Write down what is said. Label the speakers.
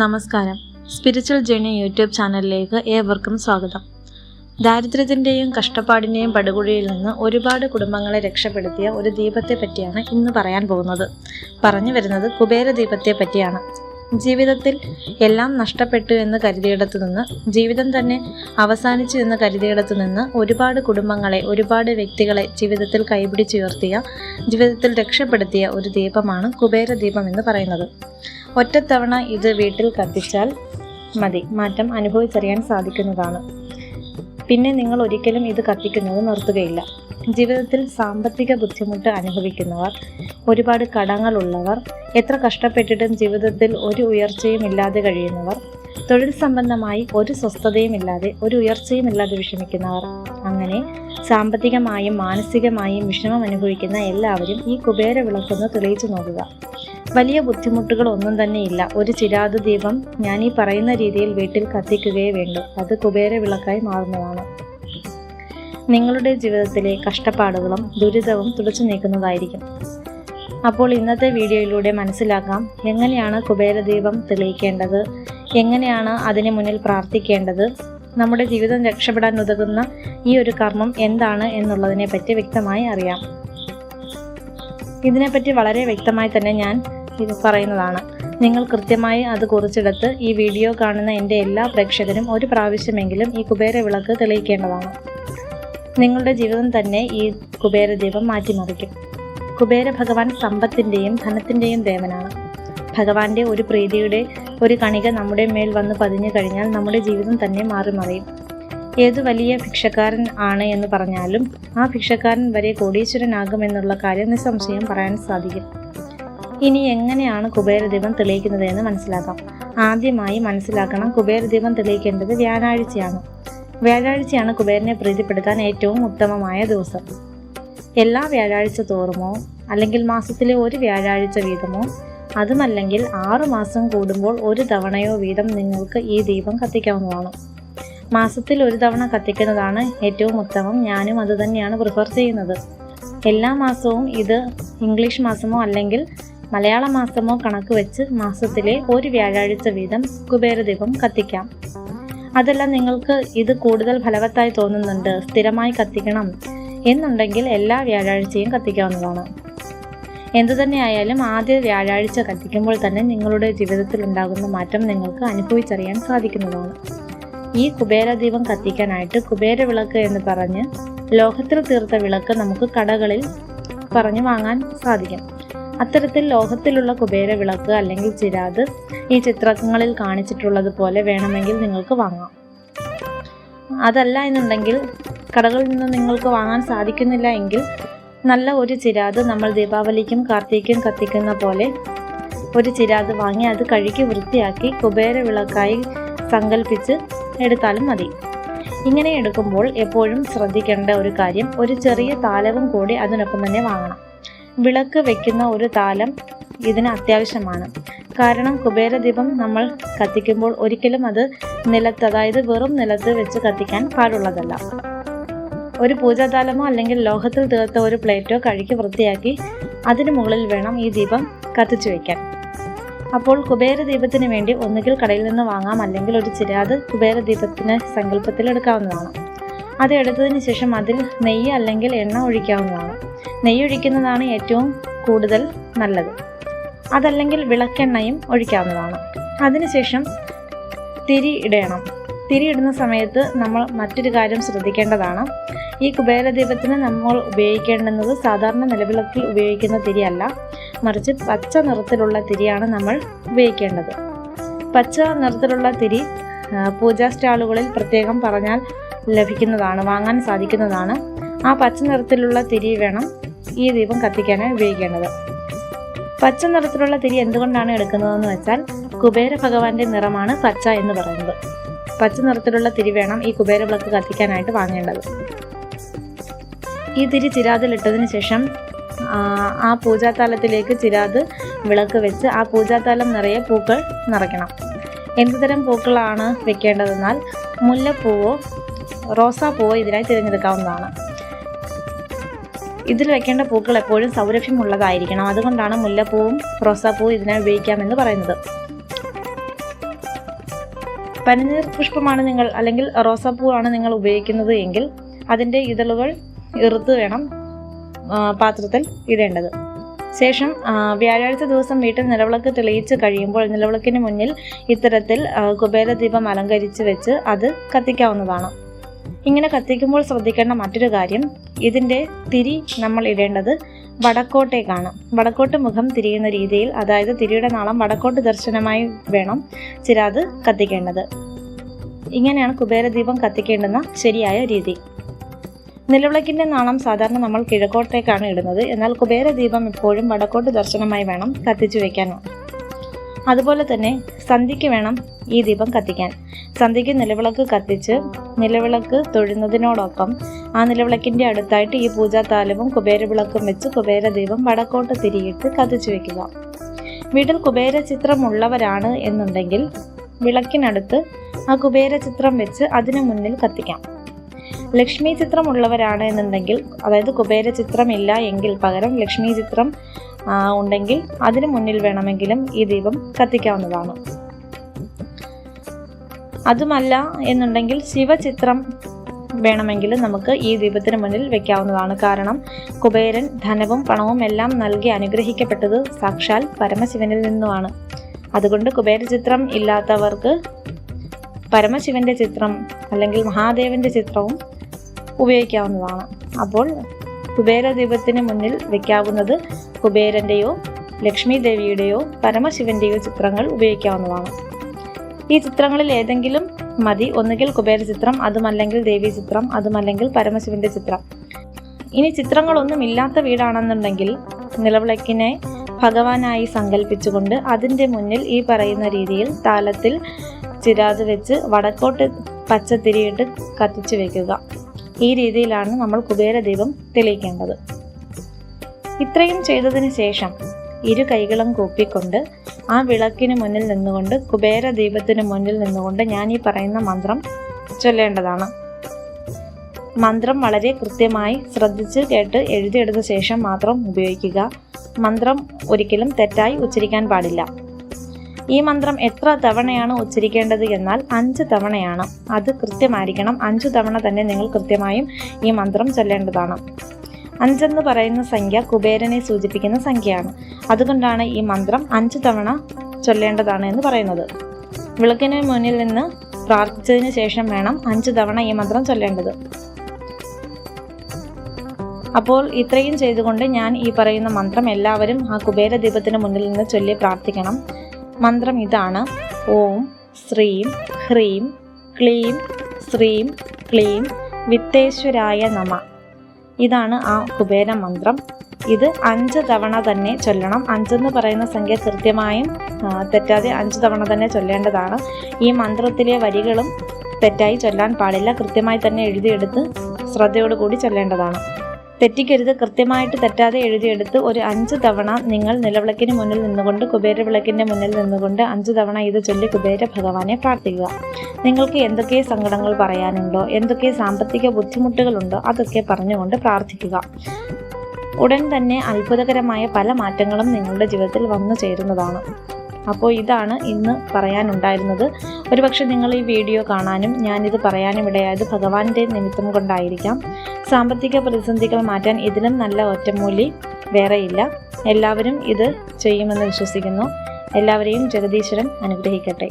Speaker 1: നമസ്കാരം. Spiritual journey YouTube ചാനലിലേക്ക് ഏവർക്കും സ്വാഗതം. ദാരിദ്ര്യത്തിന്റെയും കഷ്ടപ്പാടിന്റെയും പടുകുഴിയിൽ നിന്ന് ഒരുപാട് കുടുംബങ്ങളെ രക്ഷപ്പെടുത്തിയ ഒരു ദീപത്തെ പറ്റിയാണ് ഇന്ന് പറയാൻ പോകുന്നത്. പറഞ്ഞു വരുന്നത് കുബേര ദീപത്തെ പറ്റിയാണ്. ജീവിതത്തിൽ എല്ലാം നഷ്ടപ്പെട്ടു എന്ന് കരുതിയിടത്തു നിന്ന് ജീവിതം തന്നെ അവസാനിച്ചു എന്ന് കരുതിയിടത്തു നിന്ന് ഒരുപാട് കുടുംബങ്ങളെ ഒരുപാട് വ്യക്തികളെ ജീവിതത്തിൽ കൈപിടിച്ചുയർത്തിയ ജീവിതത്തിൽ രക്ഷപ്പെടുത്തിയ ഒരു ദീപമാണ് കുബേര ദീപം എന്ന് പറയുന്നത്. ഒറ്റത്തവണ ഇത് വീട്ടിൽ കത്തിച്ചാൽ മതി. മാറ്റം അനുഭവിച്ചറിയാൻ സാധിക്കുന്നതാണ്. പിന്നെ നിങ്ങൾ ഒരിക്കലും ഇത് കത്തിക്കുന്നത് നിർത്തുകയില്ല. ജീവിതത്തിൽ സാമ്പത്തിക ബുദ്ധിമുട്ട് അനുഭവിക്കുന്നവർ ഒരുപാട് കടങ്ങളുള്ളവർ എത്ര കഷ്ടപ്പെട്ടിട്ടും ജീവിതത്തിൽ ഒരു ഉയർച്ചയും ഇല്ലാതെ കഴിയുന്നവർ തൊഴിൽ സംബന്ധമായി ഒരു സ്വസ്ഥതയും ഇല്ലാതെ ഒരു ഉയർച്ചയും ഇല്ലാതെ വിഷമിക്കുന്നവർ അങ്ങനെ സാമ്പത്തികമായും മാനസികമായും വിഷമം അനുഭവിക്കുന്ന എല്ലാവരും ഈ കുബേര വിളക്കൊന്ന് തെളിയിച്ചു നോക്കുക. വലിയ ബുദ്ധിമുട്ടുകൾ ഒന്നും തന്നെ ഇല്ല. ഒരു ചിരാത് ദീപം ഞാൻ ഈ പറയുന്ന രീതിയിൽ വീട്ടിൽ കത്തിക്കുകയേ വേണ്ടൂ. അത് കുബേര വിളക്കായി മാറുന്നതാണ്. നിങ്ങളുടെ ജീവിതത്തിലെ കഷ്ടപ്പാടുകളും ദുരിതവും തുടച്ചു നീക്കുന്നതായിരിക്കും. അപ്പോൾ ഇന്നത്തെ വീഡിയോയിലൂടെ മനസ്സിലാക്കാം എങ്ങനെയാണ് കുബേരദീപം തെളിയിക്കേണ്ടത്? എങ്ങനെയാണ് അതിന് മുന്നിൽ പ്രാർത്ഥിക്കേണ്ടത്? നമ്മുടെ ജീവിതം രക്ഷപ്പെടാൻ ഉതകുന്ന ഈ ഒരു കർമ്മം എന്താണ് എന്നുള്ളതിനെ പറ്റി വ്യക്തമായി അറിയാം. ഇതിനെപ്പറ്റി വളരെ വ്യക്തമായി തന്നെ ഞാൻ പറയുന്നതാണ്. നിങ്ങൾ കൃത്യമായി അത് കുറിച്ചെടുത്ത് ഈ വീഡിയോ കാണുന്ന എന്റെ എല്ലാ പ്രേക്ഷകരും ഒരു പ്രാവശ്യമെങ്കിലും ഈ കുബേര വിളക്ക് തെളിയിക്കേണ്ടതാണ്. നിങ്ങളുടെ ജീവിതം തന്നെ ഈ കുബേര ദീപം മാറ്റിമറിക്കും. കുബേര ഭഗവാൻ സമ്പത്തിന്റെയും ധനത്തിന്റെയും ദേവനാണ്. ഭഗവാന്റെ ഒരു പ്രീതിയുടെ ഒരു കണിക നമ്മുടെ മേൽ വന്ന് പതിഞ്ഞു കഴിഞ്ഞാൽ നമ്മുടെ ജീവിതം തന്നെ മാറി മറിയും ഏതു വലിയ ഭിക്ഷക്കാരൻ ആണ് എന്ന് പറഞ്ഞാലും ആ ഭിക്ഷക്കാരൻ വരെ കോടീശ്വരനാകുമെന്നുള്ള കാര്യം നിസ്സംശയം പറയാൻ സാധിക്കും. ഇനി എങ്ങനെയാണ് കുബേരദീപം തെളിയിക്കുന്നത് എന്ന് മനസ്സിലാക്കാം. ആദ്യമായി മനസ്സിലാക്കണം കുബേരദീപം തെളിയിക്കേണ്ടത് വ്യാഴാഴ്ചയാണ്. വ്യാഴാഴ്ചയാണ് കുബേരനെ പ്രീതിപ്പെടുത്താൻ ഏറ്റവും ഉത്തമമായ ദിവസം. എല്ലാ വ്യാഴാഴ്ച തോറുമോ അല്ലെങ്കിൽ മാസത്തിലെ ഒരു വ്യാഴാഴ്ച വീതമോ അതുമല്ലെങ്കിൽ ആറു മാസം കൂടുമ്പോൾ ഒരു തവണയോ വീതം നിങ്ങൾക്ക് ഈ ദീപം കത്തിക്കാവുന്നതാണ്. മാസത്തിൽ ഒരു തവണ കത്തിക്കുന്നതാണ് ഏറ്റവും ഉത്തമം. ഞാനും അത് തന്നെയാണ് പ്രിഫർ ചെയ്യുന്നത്. എല്ലാ മാസവും ഇത് ഇംഗ്ലീഷ് മാസമോ അല്ലെങ്കിൽ മലയാള മാസമോ കണക്ക് വെച്ച് മാസത്തിലെ ഒരു വ്യാഴാഴ്ച വീതം കുബേരദീപം കത്തിക്കാം. അതെല്ലാം നിങ്ങൾക്ക് ഇത് കൂടുതൽ ഫലവത്തായി തോന്നുന്നുണ്ട്. സ്ഥിരമായി കത്തിക്കണം എന്നുണ്ടെങ്കിൽ എല്ലാ വ്യാഴാഴ്ചയും കത്തിക്കാവുന്നതാണ്. എന്തു തന്നെയായാലും ആദ്യ വ്യാഴാഴ്ച കത്തിക്കുമ്പോൾ തന്നെ നിങ്ങളുടെ ജീവിതത്തിൽ ഉണ്ടാകുന്ന മാറ്റം നിങ്ങൾക്ക് അനുഭവിച്ചറിയാൻ സാധിക്കുന്നതാണ്. ഈ കുബേര ദീപം കത്തിക്കാനായിട്ട് കുബേര വിളക്ക് എന്ന് പറഞ്ഞ് ലോഹത്തിൽ തീർത്ത വിളക്ക് നമുക്ക് കടകളിൽ പറഞ്ഞു വാങ്ങാൻ സാധിക്കും. അത്തരത്തിൽ ലോഹത്തിലുള്ള കുബേര വിളക്ക് അല്ലെങ്കിൽ ചിരാത് ഈ ചിത്രങ്ങളിൽ കാണിച്ചിട്ടുള്ളത് പോലെ വേണമെങ്കിൽ നിങ്ങൾക്ക് വാങ്ങാം. അതല്ല എന്നുണ്ടെങ്കിൽ കടകളിൽ നിന്ന് നിങ്ങൾക്ക് വാങ്ങാൻ സാധിക്കുന്നില്ല എങ്കിൽ നല്ല ഒരു ചിരാത് നമ്മൾ ദീപാവലിക്കും കാർത്തിക്കും കത്തിക്കുന്ന പോലെ ഒരു ചിരാത് വാങ്ങി അത് കഴുകി വൃത്തിയാക്കി കുബേര വിളക്കായി സങ്കല്പിച്ച് എടുത്താലും മതി. ഇങ്ങനെ എടുക്കുമ്പോൾ എപ്പോഴും ശ്രദ്ധിക്കേണ്ട ഒരു കാര്യം ഒരു ചെറിയ താലവും കൂടി അതിനൊപ്പം തന്നെ വാങ്ങണം. വിളക്ക് വെക്കുന്ന ഒരു താലം ഇതിന് അത്യാവശ്യമാണ്. കാരണം കുബേരദീപം നമ്മൾ കത്തിക്കുമ്പോൾ ഒരിക്കലും അത് നിലത്ത് അതായത് വെറും നിലത്ത് വെച്ച് കത്തിക്കാൻ പാടുള്ളതല്ല. ഒരു പൂജാതാലമോ അല്ലെങ്കിൽ ലോഹത്തിൽ തീർത്ത ഒരു പ്ലേറ്റോ കഴുകി വൃത്തിയാക്കി അതിന് മുകളിൽ വേണം ഈ ദീപം കത്തിച്ചു വയ്ക്കാൻ അപ്പോൾ കുബേര ദീപത്തിന് വേണ്ടി ഒന്നുകിൽ കടയിൽ നിന്ന് വാങ്ങാം അല്ലെങ്കിൽ ഒരു ചിരാത് കുബേരദീപത്തിന് സങ്കല്പത്തിൽ എടുക്കാവുന്നതാണ്. അത് എടുത്തതിന് ശേഷം അതിൽ നെയ്യ് അല്ലെങ്കിൽ എണ്ണ ഒഴിക്കാവുന്നതാണ്. നെയ്യ് ഒഴിക്കുന്നതാണ് ഏറ്റവും കൂടുതൽ നല്ലത്. അതല്ലെങ്കിൽ വിളക്കെണ്ണയും ഒഴിക്കാവുന്നതാണ്. അതിനുശേഷം തിരി ഇടണം. തിരി ഇടുന്ന സമയത്ത് നമ്മൾ മറ്റൊരു കാര്യം ശ്രദ്ധിക്കേണ്ടതാണ്. ഈ കുബേര ദീപത്തിന് നമ്മൾ ഉപയോഗിക്കേണ്ടുന്നത് സാധാരണ നിലവിളക്കിൽ ഉപയോഗിക്കുന്ന തിരിയല്ല. മറിച്ച് പച്ച നിറത്തിലുള്ള തിരിയാണ് നമ്മൾ ഉപയോഗിക്കേണ്ടത്. പച്ച നിറത്തിലുള്ള തിരി പൂജാ സ്റ്റാളുകളിൽ പ്രത്യേകം പറഞ്ഞാൽ ലഭിക്കുന്നതാണ് വാങ്ങാൻ സാധിക്കുന്നതാണ്. ആ പച്ച നിറത്തിലുള്ള തിരി വേണം ഈ ദീപം കത്തിക്കാനായി ഉപയോഗിക്കേണ്ടത്. പച്ച നിറത്തിലുള്ള തിരി എന്തുകൊണ്ടാണ് എടുക്കുന്നതെന്ന് വെച്ചാൽ കുബേര ഭഗവാന്റെ നിറമാണ് പച്ച എന്ന് പറയുന്നത്. പച്ച നിറത്തിലുള്ള തിരി വേണം ഈ കുബേര വിളക്ക് കത്തിക്കാനായിട്ട് വാങ്ങേണ്ടത്. ഈ തിരി ചിരാതിലിട്ടതിന് ശേഷം ആ, പൂജാതാലത്തിലേക്ക് ചിരാത് വിളക്ക് വെച്ച് ആ പൂജാത്താലം നിറയെ പൂക്കൾ നിറയ്ക്കണം. എന്തുതരം പൂക്കളാണ് വെക്കേണ്ടതെന്നാൽ മുല്ലപ്പൂവോ റോസാപ്പൂവോ ഇതിനായി തിരഞ്ഞെടുക്കാവുന്നതാണ്. ഇതിൽ വെക്കേണ്ട പൂക്കൾ എപ്പോഴും സൗരഭ്യമുള്ളതായിരിക്കണം. അതുകൊണ്ടാണ് മുല്ലപ്പൂവും റോസാപ്പൂവും ഇതിനായി ഉപയോഗിക്കാമെന്ന് പറയുന്നത്. പനിനീർ പുഷ്പമാണ് നിങ്ങൾ അല്ലെങ്കിൽ റോസാപ്പൂവാണ് നിങ്ങൾ ഉപയോഗിക്കുന്നത് എങ്കിൽ അതിന്റെ ഇതളുകൾ ഇറുത്ത് വേണം പാത്രത്തിൽ ഇടേണ്ടത്. ശേഷം വ്യാഴാഴ്ച ദിവസം വീട്ടിൽ നിലവിളക്ക് തെളിയിച്ച് കഴിയുമ്പോൾ നിലവിളക്കിന് മുന്നിൽ ഇത്തരത്തിൽ കുബേരദീപം അലങ്കരിച്ച് വെച്ച് അത് കത്തിക്കാവുന്നതാണ്. ഇങ്ങനെ കത്തിക്കുമ്പോൾ ശ്രദ്ധിക്കേണ്ട മറ്റൊരു കാര്യം ഇതിന്റെ തിരി നമ്മൾ ഇടേണ്ടത് വടക്കോട്ടേക്കാണ്. വടക്കോട്ട് മുഖം തിരിയുന്ന രീതിയിൽ അതായത് തിരിയുടെ നാളം വടക്കോട്ട് ദർശനമായി വേണം ചിരാത് കത്തിക്കേണ്ടത്. ഇങ്ങനെയാണ് കുബേരദീപം കത്തിക്കേണ്ടുന്ന ശരിയായ രീതി. നിലവിളക്കിന്റെ നാളം സാധാരണ നമ്മൾ കിഴക്കോട്ടേക്കാണ് ഇടുന്നത്. എന്നാൽ കുബേരദീപം എപ്പോഴും വടക്കോട്ട് ദർശനമായി വേണം കത്തിച്ചു വെക്കാൻ അതുപോലെ തന്നെ സന്ധ്യയ്ക്ക് വേണം ഈ ദീപം കത്തിക്കാൻ. സന്ധ്യയ്ക്ക് നിലവിളക്ക് കത്തിച്ച് നിലവിളക്ക് തൊഴുന്നതിനോടൊപ്പം ആ നിലവിളക്കിന്റെ അടുത്തായിട്ട് ഈ പൂജാതാലവും കുബേരവിളക്കും വെച്ച് കുബേര കുബേരദീപം വടക്കോട്ട് തിരിയിട്ട് കത്തിച്ചു വെക്കുക. വീട്ടിൽ കുബേര ചിത്രമുള്ളവരാണ് എന്നുണ്ടെങ്കിൽ വിളക്കിനടുത്ത് ആ കുബേര ചിത്രം വെച്ച് അതിനു മുന്നിൽ കത്തിക്കാം. ലക്ഷ്മി ചിത്രം ഉള്ളവരാണ് എന്നുണ്ടെങ്കിൽ അതായത് കുബേര ചിത്രം ഇല്ല എങ്കിൽ പകരം ലക്ഷ്മി ചിത്രം ഉണ്ടെങ്കിൽ അതിനു മുന്നിൽ വേണമെങ്കിലും ഈ ദീപം കത്തിക്കാവുന്നതാണ്. അതുമല്ല എന്നുണ്ടെങ്കിൽ ശിവചിത്രം വേണമെങ്കിൽ നമുക്ക് ഈ ദീപത്തിന് മുന്നിൽ വെക്കാവുന്നതാണ്. കാരണം കുബേരൻ ധനവും പണവും എല്ലാം നൽകി അനുഗ്രഹിക്കപ്പെട്ടത് സാക്ഷാൽ പരമശിവനിൽ നിന്നുമാണ്. അതുകൊണ്ട് കുബേര ചിത്രം ഇല്ലാത്തവർക്ക് പരമശിവന്റെ ചിത്രം അല്ലെങ്കിൽ മഹാദേവന്റെ ചിത്രവും ഉപയോഗിക്കാവുന്നതാണ്. അപ്പോൾ കുബേര ദീപത്തിന് മുന്നിൽ വെക്കാവുന്നത് കുബേരന്റെയോ ലക്ഷ്മി ദേവിയുടെയോ പരമശിവന്റെയോ ചിത്രങ്ങൾ ഉപയോഗിക്കാവുന്നതാണ്. ഈ ചിത്രങ്ങളിൽ ഏതെങ്കിലും മതി. ഒന്നുകിൽ കുബേര ചിത്രം അതുമല്ലെങ്കിൽ ദേവി ചിത്രം അതുമല്ലെങ്കിൽ പരമശിവന്റെ ചിത്രം. ഇനി ചിത്രങ്ങളൊന്നും ഇല്ലാത്ത വീടാണെന്നുണ്ടെങ്കിൽ നിലവിളക്കിനെ ഭഗവാനായി സങ്കല്പിച്ചുകൊണ്ട് അതിന്റെ മുന്നിൽ ഈ പറയുന്ന രീതിയിൽ താലത്തിൽ ചിരാത് വെച്ച് വടക്കോട്ട് പച്ചത്തിരിയിട്ട് കത്തിച്ചു വെക്കുക. ഈ രീതിയിലാണ് നമ്മൾ കുബേര ദീപം തെളിയിക്കേണ്ടത്. ഇത്രയും ചെയ്തതിന് ശേഷം ഇരു കൈകളും കൂപ്പിക്കൊണ്ട് ആ വിളക്കിന് മുന്നിൽ നിന്നുകൊണ്ട് കുബേര ദീപത്തിന് മുന്നിൽ നിന്നുകൊണ്ട് ഞാൻ ഈ പറയുന്ന മന്ത്രം ചൊല്ലേണ്ടതാണ്. മന്ത്രം വളരെ കൃത്യമായി ശ്രദ്ധിച്ച് കേട്ട് എഴുതിയെടുത്ത ശേഷം മാത്രം ഉപയോഗിക്കുക. മന്ത്രം ഒരിക്കലും തെറ്റായി ഉച്ചരിക്കാൻ പാടില്ല. ഈ മന്ത്രം എത്ര തവണയാണ് ഉച്ചരിക്കേണ്ടത് എന്നാൽ അഞ്ച് തവണയാണ്. അത് കൃത്യമായിരിക്കണം. അഞ്ചു തവണ തന്നെ നിങ്ങൾ കൃത്യമായും ഈ മന്ത്രം ചൊല്ലേണ്ടതാണ്. അഞ്ചെന്ന് പറയുന്ന സംഖ്യ കുബേരനെ സൂചിപ്പിക്കുന്ന സംഖ്യയാണ്. അതുകൊണ്ടാണ് ഈ മന്ത്രം അഞ്ച് തവണ ചൊല്ലേണ്ടതാണ് എന്ന് പറയുന്നത്. വിളക്കിന് മുന്നിൽ നിന്ന് പ്രാർത്ഥിച്ചതിന് ശേഷം വേണം അഞ്ച് തവണ ഈ മന്ത്രം ചൊല്ലേണ്ടത്. അപ്പോൾ ഇത്രയും ചെയ്തുകൊണ്ട് ഞാൻ ഈ പറയുന്ന മന്ത്രം എല്ലാവരും ആ കുബേര ദീപത്തിന് മുന്നിൽ നിന്ന് ചൊല്ലി പ്രാർത്ഥിക്കണം. മന്ത്രം ഇതാണ്. ഓം ശ്രീം ഹ്രീം ക്ലീം ശ്രീം ക്ലീം വിത്തേശ്വരായ നമ. ഇതാണ് ആ കുബേര മന്ത്രം. ഇത് അഞ്ച് തവണ തന്നെ ചൊല്ലണം. അഞ്ചെന്ന് പറയുന്ന സംഖ്യ കൃത്യമായും തെറ്റാതെ അഞ്ച് തവണ തന്നെ ചൊല്ലേണ്ടതാണ്. ഈ മന്ത്രത്തിലെ വരികളും തെറ്റായി ചൊല്ലാൻ പാടില്ല. കൃത്യമായി തന്നെ എഴുതിയെടുത്ത് ശ്രദ്ധയോടുകൂടി ചൊല്ലേണ്ടതാണ്. തെറ്റിക്കരുത് കൃത്യമായിട്ട് തെറ്റാതെ എഴുതിയെടുത്ത് ഒരു അഞ്ച് തവണ നിങ്ങൾ നിലവിളക്കിന് മുന്നിൽ നിന്നുകൊണ്ട് കുബേര വിളക്കിന്റെ മുന്നിൽ നിന്നുകൊണ്ട് അഞ്ച് തവണ ഇത് ചൊല്ലി കുബേര ഭഗവാനെ പ്രാർത്ഥിക്കുക. നിങ്ങൾക്ക് എന്തൊക്കെ സങ്കടങ്ങൾ പറയാനുണ്ടോ എന്തൊക്കെ സാമ്പത്തിക ബുദ്ധിമുട്ടുകളുണ്ടോ അതൊക്കെ പറഞ്ഞുകൊണ്ട് പ്രാർത്ഥിക്കുക. ഉടൻ തന്നെ അത്ഭുതകരമായ പല മാറ്റങ്ങളും നിങ്ങളുടെ ജീവിതത്തിൽ വന്നു ചേരുന്നതാണ്. അപ്പോൾ ഇതാണ് ഇന്ന് പറയാനുണ്ടായിരുന്നത്. ഒരുപക്ഷെ നിങ്ങൾ ഈ വീഡിയോ കാണാനും ഞാനിത് പറയാനും ഇടയായത് ഭഗവാന്റെ നിമിത്തം കൊണ്ടായിരിക്കാം. സാമ്പത്തിക പ്രതിസന്ധികൾ മാറ്റാൻ ഇതിലും നല്ല ഒറ്റമൂലി വേറെയില്ല. എല്ലാവരും ഇത് ചെയ്യുമെന്ന് വിശ്വസിക്കുന്നു. എല്ലാവരെയും ജഗദീശ്വരൻ അനുഗ്രഹിക്കട്ടെ.